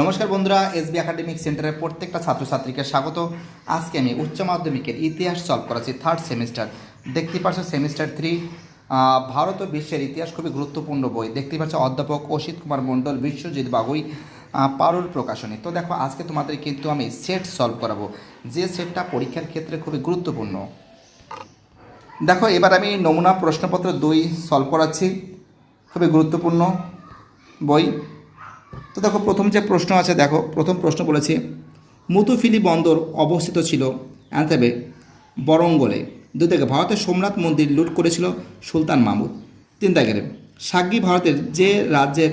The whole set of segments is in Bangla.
নমস্কার বন্ধুরা, এসবি একাডেমিক সেন্টারের প্রত্যেকটা ছাত্রছাত্রীকে স্বাগত। আজকে আমি উচ্চ মাধ্যমিকের ইতিহাস সলভ করাচ্ছি থার্ড সেমিস্টার দেখতে পাচ্ছ সেমিস্টার থ্রি ভারত ও বিশ্বের ইতিহাস খুবই গুরুত্বপূর্ণ বই। দেখতে পাচ্ছ অধ্যাপক অসিত কুমার মণ্ডল, বিশ্বজিৎ বাগুই পারুল প্রকাশনী। তো দেখো, আজকে তোমাদের কিন্তু আমি সেট সলভ করাবো। যে সেটটা পরীক্ষার ক্ষেত্রে খুবই গুরুত্বপূর্ণ। দেখো, এবার আমি নমুনা প্রশ্নপত্র দুই সলভ করাচ্ছি। খুবই গুরুত্বপূর্ণ বই। তো দেখো প্রথম যে প্রশ্ন আছে দেখো প্রথম প্রশ্ন বলেছি মুতুফিলি বন্দর অবস্থিত ছিল অ্যান্সাবে বরঙ্গলে। দুই থেকে ভারতের সোমনাথ মন্দির লুট করেছিল সুলতান মাহমুদ। তিন দাগের সাগ্গি ভারতের যে রাজ্যের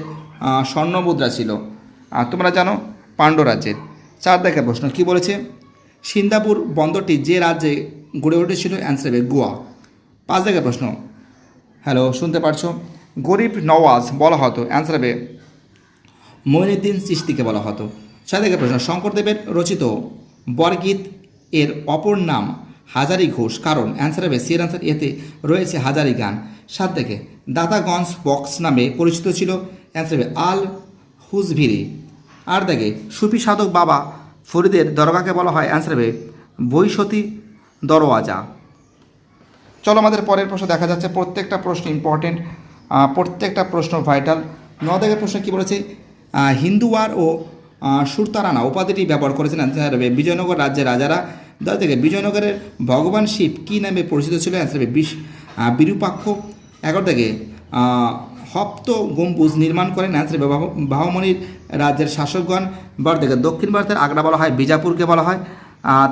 স্বর্ণমুদ্রা ছিল আহ, তোমরা জানো পাণ্ড রাজ্যের। চার দাগের প্রশ্ন কি বলেছে? সিন্দাপুর বন্দরটি যে রাজ্যে গড়ে উঠেছিল অ্যান্সারে গোয়া। পাঁচ দাগের প্রশ্ন হ্যালো শুনতে পারছ? গরিব নওয়াজ বলা হতো অ্যান্সার হবে মঈনুদ্দিন চিস্তিকে বলা হতো। থেকে প্রশ্ন শঙ্করদেবের রচিত বরগীত এর অপর নাম হাজারি ঘোষ, কারণ অ্যান্সার হবে সিয়ের অ্যান্সার এতে রয়েছে হাজারি গান। সাত থেকে দাদাগঞ্জ বক্স নামে পরিচিত ছিল। অ্যান্সার হবে আল হুজভিরি। আট থেকে সুফি সাধক বাবা ফরিদের দরগাকে বলা হয়। অ্যান্সার হবে বৈশতী দরওয়াজা। চলো আমাদের পরের প্রশ্ন দেখা যাচ্ছে। প্রত্যেকটা প্রশ্ন ইম্পর্টেন্ট প্রত্যেকটা প্রশ্ন ভাইটাল ন দাগের প্রশ্ন কী বলেছে? হিন্দুয়ার ও সুরতারানা উপাধিটি ব্যবহার করেছেন অ্যান্সার হবে বিজয়নগর রাজ্যের রাজারা। দশ থেকে বিজয়নগরের ভগবান শিব কী নামে পরিচিত ছিল অ্যান্সার হবে বিশ বিরূপাক্ষ এগারো থেকে হপ্ত গম্বুজ নির্মাণ করেন। অ্যান্সার হবে বাহ- বাহমনির রাজ্যের শাসকগণ। বারো থেকে দক্ষিণ ভারতের আগ্রা বলা হয়, বিজাপুরকে বলা হয়।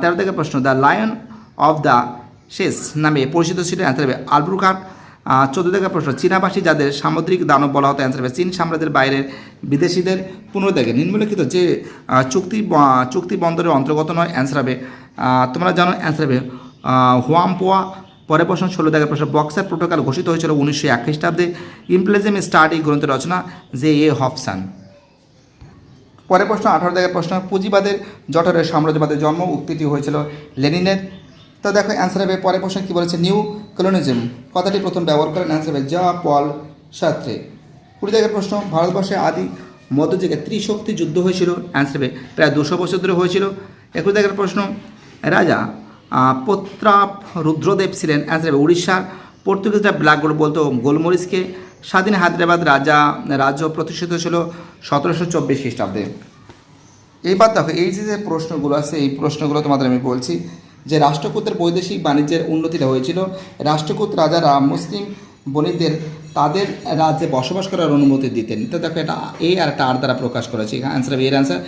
তেরো থেকে প্রশ্ন, দ্য লায়ন অফ দ্য শেষ নামে পরিচিত ছিল অ্যান্সার হবে আলবুরকাট চোদ্দ থেকে প্রশ্ন, চীনাবাসী যাদের সামুদ্রিক দানব বলা হতো অ্যান্সার হবে চীন সাম্রাজ্যের বাইরের বিদেশিদের পনেরো থেকে নিম্নলিখিত যে চুক্তি চুক্তি বন্দরের অন্তর্গত নয় অ্যান্সার হবে তোমরা জানো অ্যান্সার হবে হোয়ামপোয়া। পরে প্রশ্ন ষোলো থেকে প্রশ্ন, বক্সার প্রোটোকল ঘোষিত হয়েছিল উনিশশো এক খ্রিস্টাব্দে ইমপ্লেজম স্টাডি গ্রন্থের রচনা, জে এ হফসান। পরের প্রশ্ন আঠারো থেকে প্রশ্ন, পুঁজিবাদের জঠরের সাম্রাজ্যবাদের জন্ম উক্তিটি হয়েছিল লেনিনের। তো দেখো অ্যান্সার হবে, পরের প্রশ্ন কী বলেছে? নিউ কলোনিজম কথাটি প্রথম ব্যবহার করেন অ্যান্সার হবে জা পল সাত্রে। কুড়ি থেকে প্রশ্ন, ভারতবর্ষে আদি মধ্যযুগে ত্রিশক্তি যুদ্ধ হয়েছিল। অ্যান্সার হবে, প্রায় দুশো বছর ধরে হয়েছিল। একুশ থেকে প্রশ্ন, রাজা প্রত্রাপ রুদ্রদেব ছিলেন। অ্যান্সার হবে, উড়িষ্যার পর্তুগিজরা ব্ল্যাক গোল্ড বলতো গোলমরিচকে। স্বাধীন হায়দ্রাবাদ রাজা, রাজ্য প্রতিষ্ঠিত ছিল সতেরোশো চব্বিশ খ্রিস্টাব্দে। এইবার দেখো, এই যে যে প্রশ্নগুলো আছে, এই প্রশ্নগুলো তোমাদের আমি বলছি। যে রাষ্ট্রকূতের বৈদেশিক বাণিজ্যের উন্নতিটা হয়েছিল। রাষ্ট্রকূত রাজারা মুসলিম বণিকদের তাদের রাজ্যে বসবাস করার অনুমতি দিতেন। তো দেখো এটা এ আর একটা আর দ্বারা প্রকাশ করেছে। অ্যান্সার হবে, এর অ্যান্সার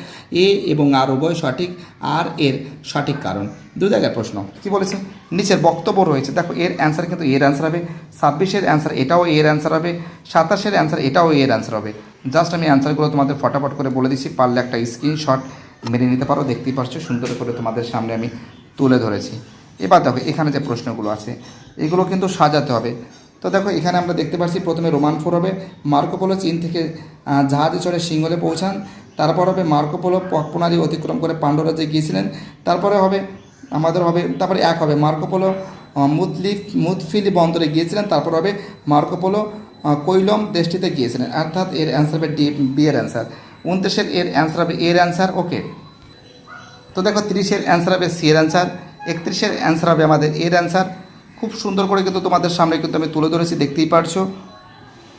এ এবং আর উভয় সঠিক, আর এর সঠিক কারণ। দু জায়গায় প্রশ্ন, কি বলেছে? নিচের বক্তব্য রয়েছে। দেখো, এর অ্যান্সার কিন্তু এর অ্যান্সার হবে, ছাব্বিশের অ্যান্সার এটাও এর অ্যান্সার হবে, সাতাশের অ্যান্সার এটাও এর অ্যান্সার হবে। জাস্ট আমি অ্যান্সারগুলো তোমাদের ফটাফট করে বলে দিচ্ছি, পারলে একটা স্ক্রিনশট মেনে নিতে পারো, দেখতেই পারছ, সুন্দর করে তোমাদের সামনে আমি তুলে ধরেছি। এবার দেখো এখানে যে প্রশ্নগুলো আছে এগুলো কিন্তু সাজাতে হবে। তো দেখো এখানে আমরা দেখতে পাচ্ছি প্রথমে রোমান ফোর হবে মার্কোপোলো চীন থেকে জাহাজে চড়ে সিংহলে পৌঁছান। তারপর হবে মার্কোপোলো প্রণালী অতিক্রম করে পাণ্ডরাজ্যে গিয়েছিলেন। তারপরে হবে আমাদের হবে তারপরে এক হবে মার্কোপোলো আহ, মুদলিফ মুদফিলি বন্দরে গিয়েছিলেন। তারপর হবে মার্কোপোলো কৈলম দেশটিতে গিয়েছিলেন। অর্থাৎ এর অ্যান্সার হবে ডি বি এর অ্যান্সার উনত্রিশের এর অ্যান্সার হবে এর অ্যান্সার ওকে তো দেখো তিরিশের অ্যান্সার হবে সি এর অ্যান্সার একত্রিশের অ্যান্সার হবে আমাদের এর অ্যান্সার খুব সুন্দর করে কিন্তু তোমাদের সামনে কিন্তু আমি তুলে ধরেছি, দেখতেই পারছ।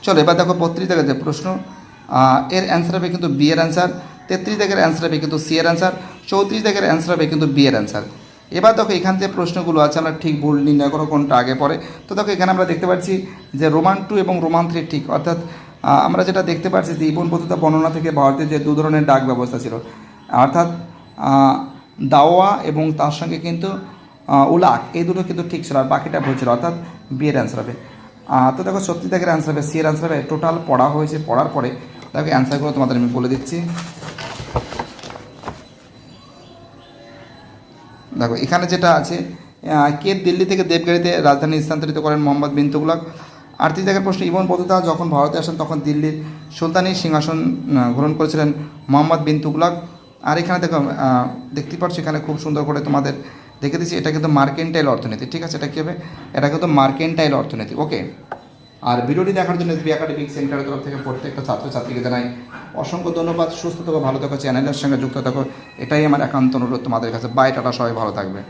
চলো এবার দেখো বত্রিশ থেকে যে প্রশ্ন। এর অ্যান্সার হবে কিন্তু বি এর অ্যান্সার তেত্রিশ থেকে অ্যান্সার হবে কিন্তু সি এর অ্যান্সার চৌত্রিশ থেকে অ্যান্সার হবে কিন্তু বি এর অ্যান্সার এবার দেখো এখান থেকে প্রশ্নগুলো আছে, আমরা ঠিক ভুল নির্ণয় করো কোনটা আগে পড়ে তো দেখো এখানে আমরা দেখতে পাচ্ছি যে রোমান টু এবং রোমান থ্রি ঠিক, অর্থাৎ আমরা যেটা দেখতে পাচ্ছি যে ইবন বর্ণনা থেকে ভারতের যে দু ধরনের ডাক ব্যবস্থা ছিল, অর্থাৎ দাওয়া এবং তার সঙ্গে কিন্তু উলাক, এই দুটো কিন্তু ঠিক ছিল আর বাকিটা ভুল ছিল, অর্থাৎ বিয়ের অ্যান্সার হবে। তো দেখো, সত্যি থেকে অ্যান্সার হবে সি এর অ্যান্সার হবে টোটাল পড়া হয়েছে, পড়ার পরে দেখো অ্যান্সারগুলো তোমাদের আমি বলে দিচ্ছি। দেখো, এখানে যেটা আছে কে দিল্লি থেকে দেবগাড়িতে রাজধানী স্থানান্তরিত করেন মোহাম্মদ বিন তুগলক? আর্থিক জায়গার প্রশ্ন, ইবন বতুতা যখন ভারতে আসেন, তখন দিল্লির সুলতানি সিংহাসন গ্রহণ করেছিলেন মোহাম্মদ বিন তুগলক। আর এখানে দেখো দেখতে পাচ্ছ এখানে খুব সুন্দর করে তোমাদের দেখে দিচ্ছি, এটা কিন্তু মার্কেন্টাইল অর্থনীতি, ঠিক আছে? এটা কী হবে? এটা কিন্তু মার্কেন্টাইল অর্থনীতি, ওকে? আর ভিডিওটি দেখার জন্য এসবি একাডেমিক সেন্টারের তরফ থেকে প্রত্যেকটা ছাত্রছাত্রীকে জানাই অসংখ্য ধন্যবাদ, সুস্থ থাকো, ভালো থাকো, চ্যানেলের সঙ্গে যুক্ত থাকো। এটাই আমার একান্ত অনুরোধ তোমাদের কাছে। বাই টাটা, সবাই ভালো থাকবে।